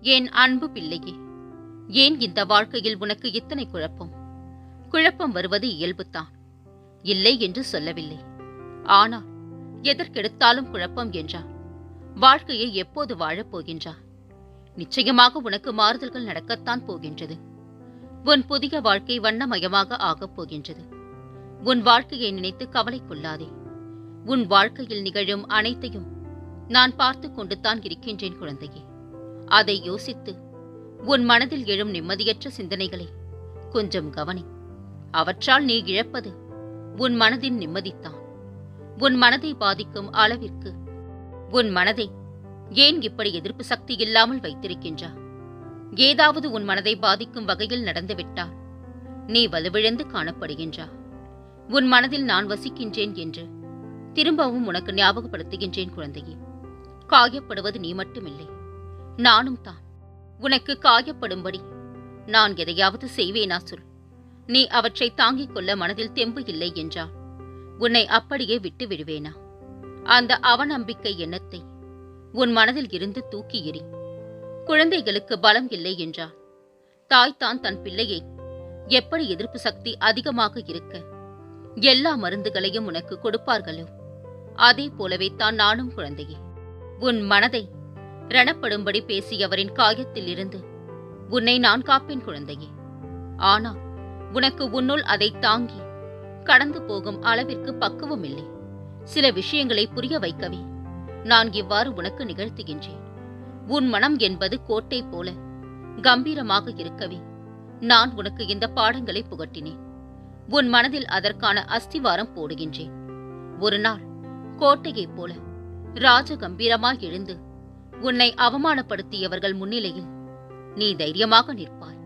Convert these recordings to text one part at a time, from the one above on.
என் அன்பு பிள்ளையே? ஏன் இந்த வாழ்க்கையில் உனக்கு இத்தனை குழப்பம்? குழப்பம் வருவது இயல்புத்தான். இல்லை என்று சொல்லவில்லை. ஆனால் எதற்கெடுத்தாலும் குழப்பம் என்றான். வாழ்க்கையை எப்போது வாழப் போகின்றார் நிச்சயமாக உனக்கு மாறுதல்கள் நடக்கத்தான் போகின்றது. உன் புதிய வாழ்க்கை வண்ணமயமாக ஆகப் போகின்றது. உன் வாழ்க்கையை நினைத்து கவலை கொள்ளாதே. உன் வாழ்க்கையில் நிகழும் அனைத்தையும் நான் பார்த்து கொண்டுதான் இருக்கின்றேன் குழந்தையே. அதை யோசித்து உன் மனதில் எழும் நிம்மதியற்ற சிந்தனைகளை கொஞ்சம் கவனி. அவற்றால் நீ இழப்பது உன் மனதின் நிம்மதித்தான். உன் மனதை பாதிக்கும் அளவிற்கு உன் மனதை ஏன் இப்படி எதிர்ப்பு சக்தி இல்லாமல் வைத்திருக்கின்றா ஏதாவது உன் மனதை பாதிக்கும் வகையில் நடந்துவிட்டால் நீ வலுவிழந்து காணப்படுகின்றா உன் மனதில் நான் வசிக்கின்றேன் என்று திரும்பவும் உனக்கு ஞாபகப்படுத்துகின்றேன் குழந்தையே. காயப்படுவது நீ மட்டுமில்லை. நானும் தான். உனக்கு காயப்படும்படி. நான் எதையாவது செய்வேனா சொல். நீ அவற்றை தாங்கிக் கொள்ள மனதில் தெம்பு இல்லை என்றால் உன்னை அப்படியே விட்டு விடுவேனா. அந்த அவநம்பிக்கை எண்ணத்தை உன் மனதில் இருந்து தூக்கி எறி. குழந்தைகளுக்கு பலம் இல்லை என்றால் தாய் தான் தன் பிள்ளையை எப்படி எதிர்ப்பு சக்தி அதிகமாக இருக்க எல்லா மருந்துகளையும் உனக்கு கொடுப்பார்களோ? அதே போலவே தான் நானும் குழந்தையே. உன் மனதை ரணப்படும்படி பேசியவரின் காயத்தில் இருந்து உன்னை நான் காப்பேன் குழந்தையே. ஆனால் உனக்கு உன்னுள் அதை தாங்கி கடந்து போகும் அளவிற்கு பக்குவம் இல்லை. சில விஷயங்களை புரிய வைக்கவே நான் இவ்வாறு உனக்கு நிகழ்த்துகின்றேன். உன் மனம் என்பது கோட்டை போல கம்பீரமாக இருக்கவே நான் உனக்கு இந்த பாடங்களை புகட்டினேன். உன் மனதில் அதற்கான அஸ்திவாரம் போடுகின்றேன். ஒரு நாள் கோட்டையைப் போல ராஜ கம்பீரமாய் எழுந்து உன்னை அவமானப்படுத்தியவர்கள் முன்னிலையில் நீ தைரியமாக நிற்பாய்.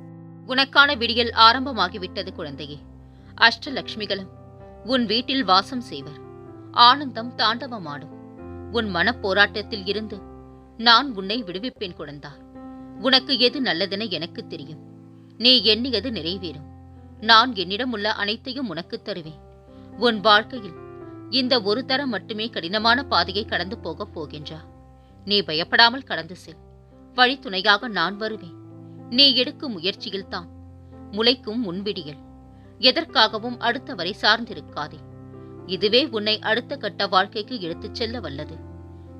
உனக்கான விடியல் ஆரம்பமாகிவிட்டது குழந்தையே. அஷ்டலக்ஷ்மிகளும் உன் வீட்டில் வாசம் செய்வர். ஆனந்தம் தாண்டவமாடும். உன் மனப்போராட்டத்தில் இருந்து நான் உன்னை விடுவிப்பேன் குழந்தா. உனக்கு எது நல்லதென எனக்கு தெரியும். நீ எண்ணியது நிறைவேறும். நான் என்னிடம் உள்ள அனைத்தையும் உனக்கு தருவேன். உன் வாழ்க்கையில் இந்த ஒரு தரம் மட்டுமே கடினமான பாதையை கடந்து போகப் போகின்றா. நீ பயப்படாமல் கடந்து செல். வழித்துணையாக நான் வருவேன். நீ எடுக்கும் முயற்சியில்தான். முளைக்கும் முன்விடியல் எதற்காகவும் அடுத்தவரை சார்ந்திருக்காதே. இதுவே உன்னை அடுத்த கட்ட வாழ்க்கைக்கு எடுத்துச் செல்ல வல்லது.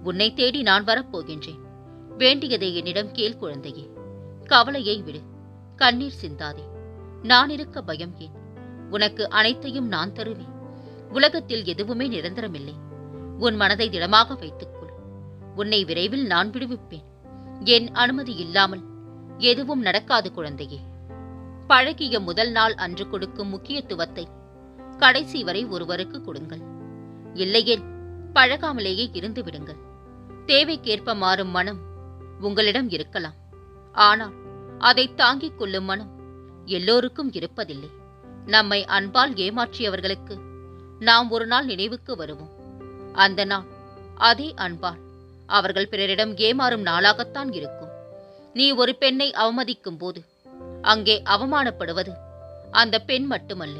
உன்னை தேடி நான் வரப்போகின்றேன். வேண்டியதை என்னிடம் கேள் குழந்தையே. கவலையை விடு. கண்ணீர் சிந்தாதே. நான் இருக்க பயம் ஏன்? உனக்கு அனைத்தையும் நான் தருவேன். உலகத்தில் எதுவுமே நிரந்தரமில்லை. உன் மனதை திடமாக வைத்துக் உன்னை விரைவில் நான் விடுவிப்பேன். என் அனுமதி இல்லாமல் எதுவும் நடக்காது குழந்தையே. பழகிய முதல் நாள் அன்று கொடுக்கும் முக்கியத்துவத்தை கடைசி வரை ஒருவருக்கு கொடுங்கள். இல்லையேல் பழகாமலேயே இருந்து விடுங்கள். தேவைக்கேற்ப மாறும் மனம் உங்களிடம் இருக்கலாம். ஆனால் அதை தாங்கிக் கொள்ளும் மனம் எல்லோருக்கும் இருப்பதில்லை. நம்மை அன்பால் ஏமாற்றியவர்களுக்கு நாம் ஒரு நாள் நினைவுக்கு வருவோம். அந்த நாள் அதே அன்பால் அவர்கள் பிறரிடம் ஏமாறும் நாளாகத்தான் இருக்கும். நீ ஒரு பெண்ணை அவமதிக்கும் போது அங்கே அவமானப்படுவது அந்த பெண் மட்டுமல்ல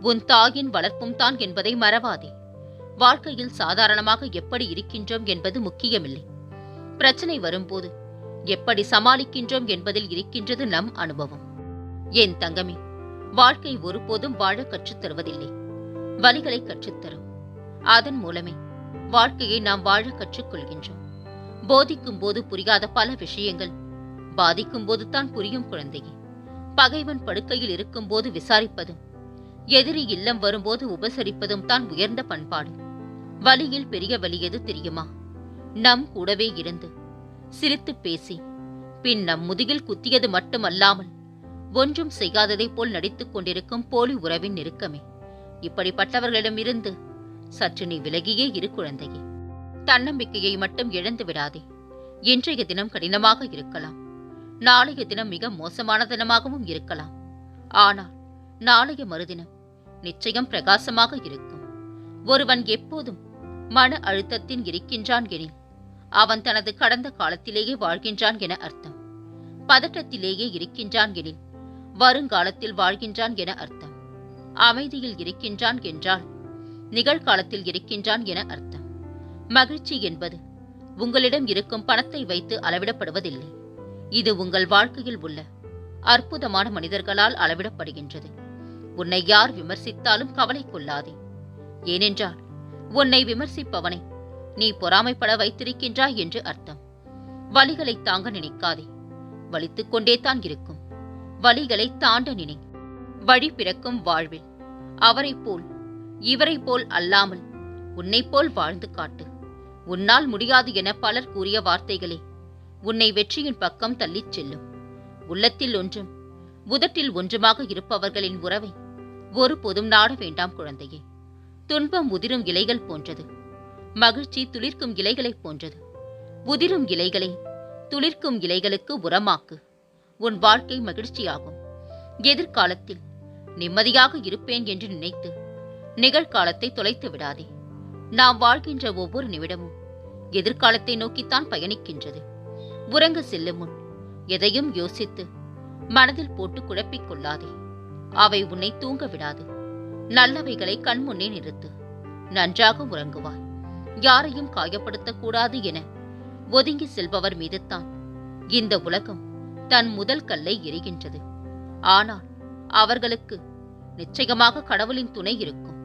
உன் தாயின் வளர்ப்பும் தான் என்பதை மறவாதே. வாழ்க்கையில் சாதாரணமாக எப்படி இருக்கின்றோம் என்பது முக்கியமில்லை. பிரச்சனை வரும்போது எப்படி சமாளிக்கின்றோம் என்பதில் இருக்கின்றது நம் அனுபவம். என் தங்கமே வாழ்க்கை ஒருபோதும் வாழ கற்றுத் தருவதில்லை வழிகளை கற்றுத்தரும். அதன் மூலமே வாழ்க்கையை நாம் வாழ கற்றுக்கொள்கின்றோம். போதிக்கும் போது புரியாத பல விஷயங்கள். பாதிக்கும் போது தான் புரியும் குழந்தையே. பகைவன் படுக்கையில் இருக்கும் போது விசாரிப்பதும் எதிரி இல்லம் வரும்போது உபசரிப்பதும் தான் உயர்ந்த பண்பாடு. வலியில் பெரிய வழி எது தெரியுமா? நம் கூடவே இருந்து சிரித்து பேசி பின் நம் முதுகில் குத்தியது மட்டுமல்லாமல் ஒன்றும் செய்யாததைப் போல் நடித்துக் கொண்டிருக்கும் போலி உறவின் நெருக்கமே. இப்படிப்பட்டவர்களிடமிருந்து சற்று நீ விலகியே இரு குழந்தையே. தன்னம்பிக்கையை மட்டும் இழந்து விடாதே. இன்றைய தினம் கடினமாக இருக்கலாம். நாளைய தினம் மிக மோசமான தினமாகவும் இருக்கலாம். ஆனால் நாளைய மறுதினம் நிச்சயம் பிரகாசமாக இருக்கும். ஒருவன் எப்போதும் மன அழுத்தத்தின் இருக்கின்றான் எனில் அவன் தனது கடந்த காலத்திலேயே வாழ்கின்றான் என அர்த்தம். பதட்டத்திலேயே இருக்கின்றான் எனில் வருங்காலத்தில் வாழ்கின்றான் என அர்த்தம். அமைதியில் இருக்கின்றான் என்றால் நிகழ்காலத்தில் இருக்கின்றான் என அர்த்தம். மகிழ்ச்சி என்பது உங்களிடம் இருக்கும் பணத்தை வைத்து அளவிடப்படுவதில்லை. இது உங்கள் வாழ்க்கையில் உள்ள அற்புதமான மனிதர்களால் அளவிடப்படுகின்றது. உன்னை யார் விமர்சித்தாலும் கவலை கொள்ளாதே. ஏனென்றால் உன்னை விமர்சிப்பவனை நீ பொறாமைப்பட வைத்திருக்கின்றாய் என்று அர்த்தம். வலிகளை தாங்க நினைக்காதே. வலித்துக் கொண்டே தான் இருக்கும். வலிகளை தாண்ட நினை. வழி பிறக்கும் வாழ்வில் அவரைப் போல் இவரைப் போல் அல்லாமல் உன்னைப் போல் வாழ்ந்து காட்டு. உன்னால் முடியாது என பலர் கூறிய வார்த்தைகளே உன்னை வெற்றியின் பக்கம் தள்ளிச் செல்லும். உள்ளத்தில் ஒன்றும் உதட்டில் ஒன்றுமாக இருப்பவர்களின் உறவை ஒருபோதும் நாட வேண்டாம் குழந்தையே. துன்பம் உதிரும் இலைகள் போன்றது. மகிழ்ச்சி துளிர்க்கும் இலைகளைப் போன்றது. உதிரும் இலைகளை துளிர்க்கும் இலைகளுக்கு உரமாக்கு. உன் வாழ்க்கை மகிழ்ச்சியாகும். எதிர்காலத்தில் நிம்மதியாக இருப்பேன் என்று நினைத்து நிகழ்காலத்தை தொலைத்து விடாதே. நாம் வாழ்கின்ற ஒவ்வொரு நிமிடமும் எதிர்காலத்தை நோக்கித்தான் பயணிக்கின்றது. உறங்க செல்லும் முன் எதையும் யோசித்து மனதில் போட்டு குழப்பிக் கொள்ளாதே. அவை உன்னை தூங்க விடாது. நல்லவைகளை கண்முன்னே நிறுத்து. நன்றாக உறங்குவாய். யாரையும் காயப்படுத்தக்கூடாது என ஒதுங்கி செல்பவர் மீதுதான் இந்த உலகம் தன் முதல் கல்லை எரிகின்றது ஆனால் அவர்களுக்கு நிச்சயமாக கடவுளின் துணை இருக்கும்.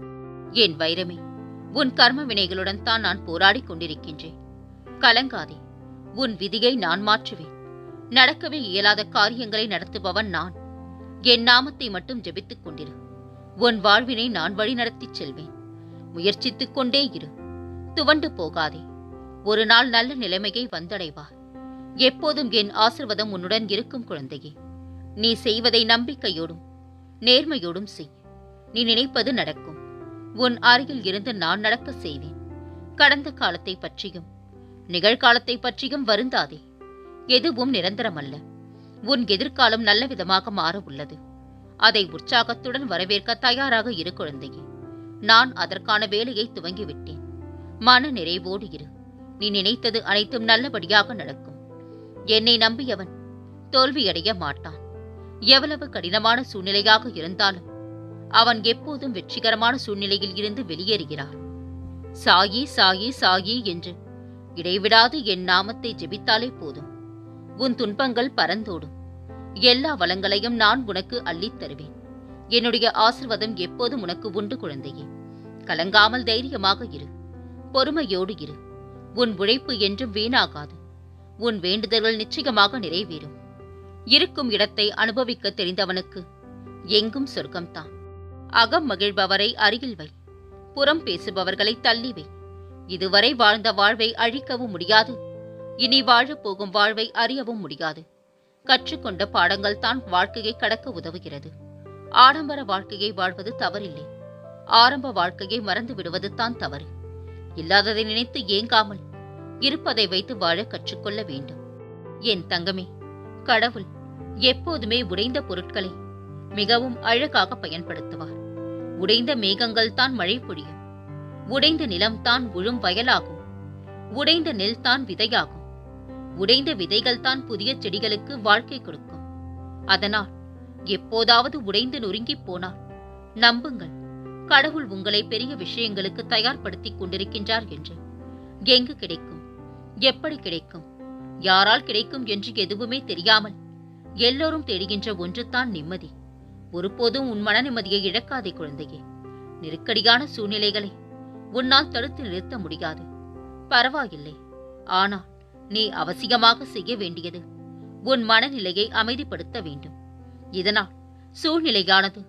என் வைரமே உன் கர்ம வினைகளுடன் தான் நான் போராடிக் கொண்டிருக்கின்றேன். கலங்காதே உன் விதியை நான் மாற்றுவேன். நடக்கவே இயலாத காரியங்களை நடத்துபவன் நான். என் நாமத்தை மட்டும் ஜெபித்துக் கொண்டிரு. உன் வாழ்வினை நான் வழிநடத்திச் செல்வேன். முயற்சித்துக் கொண்டே இரு. துவண்டு போகாதே. ஒரு நாள் நல்ல நிலைமையை வந்தடைவார் எப்போதும் என் ஆசிர்வாதம் உன்னுடன் இருக்கும் குழந்தையே. நீ செய்வதை நம்பிக்கையோடும் நேர்மையோடும் செய். நீ நினைப்பது நடக்கும். உன் அருகில் இருந்து நான் நடக்க செய்வேன் கடந்த காலத்தை பற்றியும் நிகழ்காலத்தை பற்றியும் வருந்தாதே. எதுவும் நிரந்தரமல்ல. உன் எதிர்காலம் நல்ல விதமாக மாற உள்ளது. அதை உற்சாகத்துடன் வரவேற்க தயாராக இரு குழந்தையே. நான் அதற்கான வேலையை துவங்கிவிட்டேன். மன நிறைவோடு இரு. நீ நினைத்தது அனைத்தும் நல்லபடியாக நடக்கும். என்னை நம்பியவன் தோல்வியடைய மாட்டான். எவ்வளவு கடினமான சூழ்நிலையாக இருந்தாலும் அவன் எப்போதும் வெற்றிகரமான சூழ்நிலையில் இருந்து வெளியேறுகிறார் சாயி சாயி சாயி என்று இடைவிடாது என் நாமத்தை ஜெபித்தாலே போதும். உன் துன்பங்கள் பறந்தோடும். எல்லா வளங்களையும் நான் உனக்கு அள்ளித் தருவேன். என்னுடைய ஆசிர்வாதம் எப்போதும் உனக்கு உண்டு குழந்தையே. கலங்காமல் தைரியமாக இரு. பொறுமையோடு இரு. உன் உழைப்பு என்றும் வீணாகாது. உன் வேண்டுதல்கள் நிச்சயமாக நிறைவேறும். இருக்கும் இடத்தை அனுபவிக்க தெரிந்தவனுக்கு எங்கும் சொர்க்கம்தான். அகம் மகிழ்பவரை அருகில் வை. புறம் பேசுபவர்களை தள்ளி வை. இதுவரை வாழ்ந்த வாழ்வை அழிக்கவும் முடியாது. இனி வாழப் போகும் வாழ்வை அறியவும் முடியாது. கற்றுக்கொண்ட பாடங்கள் தான் வாழ்க்கையை கடக்க உதவுகிறது. ஆடம்பர வாழ்க்கையை வாழ்வது தவறில்லை. ஆரம்ப வாழ்க்கையை மறந்து விடுவது தான் தவறு. இல்லாததை நினைத்து ஏங்காமல் இருப்பதை வைத்து வாழ கற்றுக்கொள்ள வேண்டும். என் தங்கமே கடவுள் எப்போதுமே உடைந்த பொருட்களை மிகவும் அழகாக பயன்படுத்துவார். உடைந்த மேகங்கள் தான் மழை பொழியும். உடைந்த நிலம் தான் உழும் வயலாகும். உடைந்த நெல் தான் விதையாகும். உடைந்த விதைகள் தான் புதிய செடிகளுக்கு வாழ்க்கை கொடுக்கும். அதனால் எப்போதாவது உடைந்து நொறுங்கிப் போனால் நம்புங்கள் கடவுள் உங்களை பெரிய விஷயங்களுக்கு தயார்படுத்திக் கொண்டிருக்கின்றார் என்று. எங்கு கிடைக்கும்? எப்படி கிடைக்கும்? யாரால் கிடைக்கும் என்று எதுவுமே தெரியாமல் எல்லோரும் தேடுகின்ற ஒன்றுதான் நிம்மதி. ஒருபோதும் உன் மன நிம்மதியை இழக்காதே குழந்தையே. நெருக்கடியான சூழ்நிலைகளை உன்னால் தடுத்து நிறுத்த முடியாது. பரவாயில்லை. ஆனால் நீ அவசியமாக செய்ய வேண்டியது உன் மனநிலையை அமைதிப்படுத்த வேண்டும். இதனால் சூழ்நிலையானது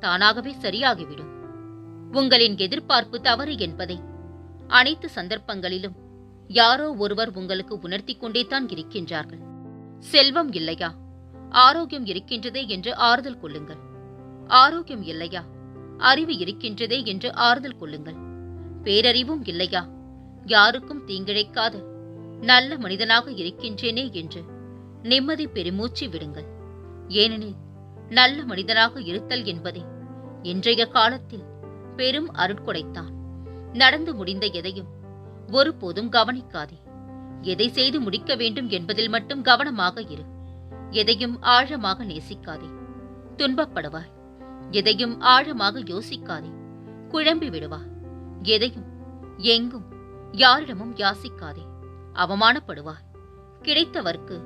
தானாகவே சரியாகிவிடும். உங்களின் எதிர்பார்ப்பு தவறு என்பதை அனைத்து சந்தர்ப்பங்களிலும் யாரோ ஒருவர் உங்களுக்கு உணர்த்திக் கொண்டே தான் இருக்கின்றார்கள். செல்வம் இல்லையா? ஆரோக்கியம் இருக்கின்றதே என்று ஆறுதல் கொள்ளுங்கள். ஆரோக்கியம் இல்லையா? அறிவு இருக்கின்றதே என்று ஆறுதல் கொள்ளுங்கள். பேரறிவும் இல்லையா? யாருக்கும் தீங்கிழைக்காத நல்ல மனிதனாக இருக்கின்றேனே என்று நிம்மதி பெருமூச்சு விடுங்கள். ஏனெனில் நல்ல மனிதனாக இருத்தல் என்பதே இன்றைய காலத்தில் பெரும் அருட்கொடைத்தான். நடந்து முடிந்த எதையும் ஒருபோதும் கவனிக்காதே. எதை செய்து முடிக்க வேண்டும் என்பதில் மட்டும் கவனமாக இரு. எதையும் ஆழமாக நேசிக்காதே. துன்பப்படுவாய். எதையும் ஆழமாக யோசிக்காதே. குழம்பி விடுவாய் எதையும் எங்கும் யாரிடமும் யாசிக்காதே. அவமானப்படுவாய். கிடைத்தவர்க்கு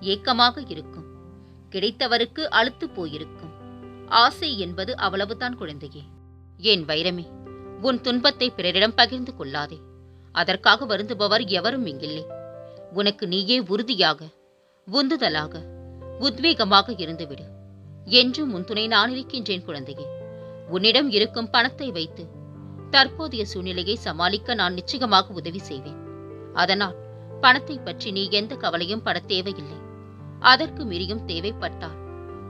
ஏக்கமாக இருக்கும். கிடைத்தவருக்கு அழுத்து போயிருக்கும். ஆசை என்பது அவ்வளவுதான் குழந்தையே. ஏன் வைரமே உன் துன்பத்தை பிறரிடம் பகிர்ந்து கொள்ளாதே. அதற்காக வருந்துபவர் எவரும் இங்கில்லை. உனக்கு நீயே உறுதியாக உந்துதலாக உத்வேகமாக இருந்துவிடு. என்றும் உன் துணை நான் இருக்கின்றேன் குழந்தையே. உன்னிடம் இருக்கும் பணத்தை வைத்து தற்போதைய சூழ்நிலையை சமாளிக்க நான் நிச்சயமாக உதவி செய்வேன். அதனால் பணத்தை பற்றி நீ எந்த கவலையும் பட தேவையில்லை. அதற்கு மீறியும் தேவைப்பட்டால்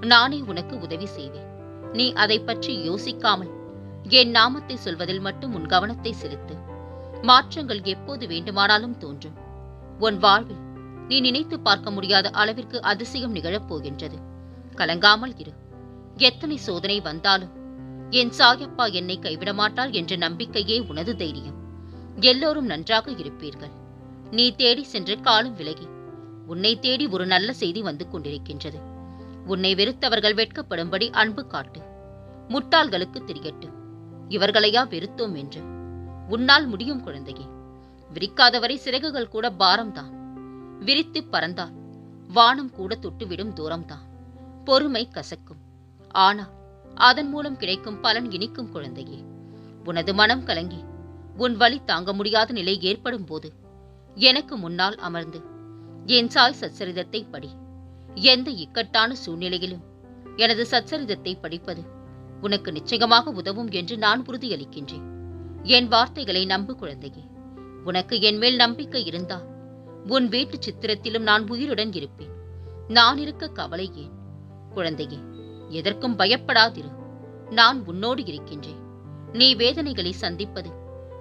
நானே உனக்கு உதவி செய்வேன். நீ அதை பற்றி யோசிக்காமல் என் நாமத்தை சொல்வதில் மட்டும் உன் கவனத்தை செலுத்து. மாற்றங்கள் எப்போது வேண்டுமானாலும் தோன்றும். உன் வாழ்வில் நீ நினைத்து பார்க்க முடியாத அளவிற்கு அதிசயம் நிகழப் போகின்றது கலங்காமல் இரு. எத்தனை சோதனை வந்தாலும் என் சாயப்பா என்னை கைவிட மாட்டாள் என்ற நம்பிக்கையே உனது தைரியம். எல்லோரும் நன்றாக இருப்பீர்கள். நீ தேடி சென்ற காலம் விலகி உன்னை தேடி ஒரு நல்ல செய்தி வந்து கொண்டிருக்கின்றது. உன்னை வெறுத்தவர்கள் வெட்கப்படும்படி அன்பு காட்டு. முட்டாள்களுக்கு தெரியட்டும் இவர்களையா வெறுத்தோம் என்று. உன்னால் முடியும் குழந்தையே. விரிக்காதவரை சிறகுகள் கூட பாரம்தான். விரித்து பறந்தால் வானம் கூட தொட்டுவிடும் தூரம்தான். பொறுமை கசக்கும். ஆனால் அதன் மூலம் கிடைக்கும் பலன் இனிக்கும் குழந்தையே. உனது மனம் கலங்கி உன் வழி தாங்க முடியாத நிலை ஏற்படும் போது எனக்கு முன்னால் அமர்ந்து என் சாய் சச்சரிதத்தை படி எந்த இக்கட்டான சூழ்நிலையிலும் எனது சச்சரிதத்தை படிப்பது உனக்கு நிச்சயமாக உதவும் என்று நான் உறுதியளிக்கின்றேன். என் வார்த்தைகளை நம்பு குழந்தையே. உனக்கு என் மேல் நம்பிக்கை இருந்தால் உன் வீட்டு சித்திரத்திலும் நான் உயிருடன் இருப்பேன். நான் இருக்க கவலை ஏன்? குழந்தையே எதற்கும் பயப்படாதிரு. நான் உன்னோடு இருக்கின்றேன். நீ வேதனைகளை சந்திப்பது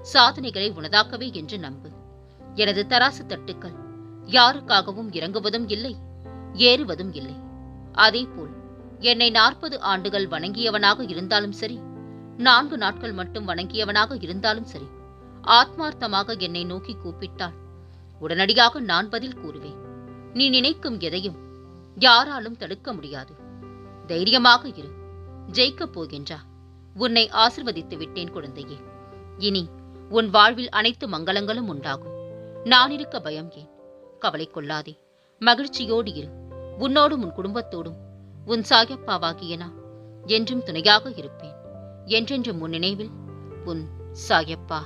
சாதனைகளை உனதாக்கவே என்று நம்பு. எனது தராசு தட்டுக்கள் யாருக்காகவும் இறங்குவதும் இல்லை ஏறுவதும் இல்லை. அதேபோல் என்னை நாற்பது ஆண்டுகள் வணங்கியவனாக இருந்தாலும் சரி நான்கு நாட்கள் மட்டும் வணங்கியவனாக இருந்தாலும் சரி ஆத்மார்த்தமாக என்னை நோக்கி கூப்பிட்டான் உடனடியாக நான் பதில் கூறுவேன். நீ நினைக்கும் எதையும் யாராலும் தடுக்க முடியாது. தைரியமாக இரு. ஜெயிக்கப் போகின்றா. உன்னை ஆசிர்வதித்து விட்டேன் குழந்தையே. இனி உன் வாழ்வில் அனைத்து மங்களங்களும் உண்டாகும். நான் இருக்க பயம் ஏன்? கவலை கொள்ளாதே. மகிழ்ச்சியோடு இரு. உன்னோடும் உன் குடும்பத்தோடும் உன் சாயப்பாவாகிய நான் என்றும் துணையாக இருப்பேன். என்றென்றும் உன் நினைவில் உன் சாயப்பா.